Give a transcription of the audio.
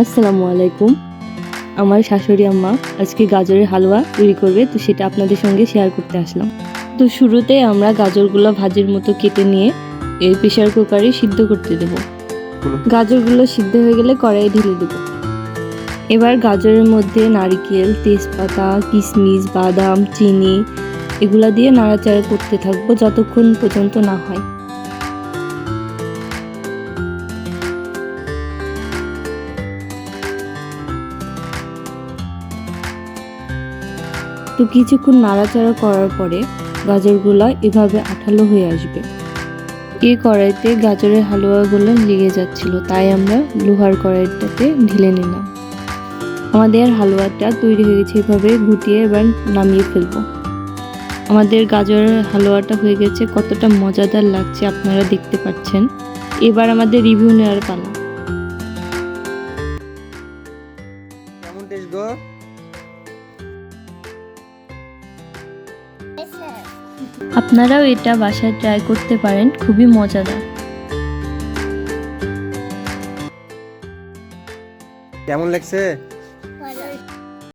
আসসালামু আলাইকুম। আমার শাশুড়ি আম্মা আজকে গাজরের হালুয়া তৈরি করবে, তো সেটা আপনাদের সঙ্গে শেয়ার করতে আসলাম। তো শুরুতে আমরা গাজরগুলো ভাজির মতো কেটে নিয়ে এই প্রেশার কুকারে সিদ্ধ করতে দেব। গাজরগুলো সিদ্ধ হয়ে গেলে কড়াইয়ে ঢেলে দেব। এবার গাজরের মধ্যে নারকেল, তেজপাতা, কিশমিশ, বাদাম, চিনি, এগুলা দিয়ে নাড়াচাড়া করতে থাকব যতক্ষণ পর্যন্ত না হয়। তো কিছুক্ষণ নাড়াচাড়া করার পরে গাজরগুলো এভাবে আঠালো হয়ে আসবে। এই কড়াইতে গাজরের হালুয়াগুলো লেগে যাচ্ছিল, তাই আমরা লোহার কড়াইটাতে ঢেলে নিলাম। আমাদের হালুয়াটা তৈরি হয়ে গেছে, এভাবে গুটিয়ে এবার নামিয়ে ফেলব। আমাদের গাজরের হালুয়াটা হয়ে গেছে, কতটা মজাদার লাগছে আপনারা দেখতে পাচ্ছেন। এবার আমাদের রিভিউ নেওয়ার পালা। কেমন টেস্ট গো? আপনারাও এটা বাসায় ট্রাই করতে পারেন খুবই মজাদার। কেমন লাগছে?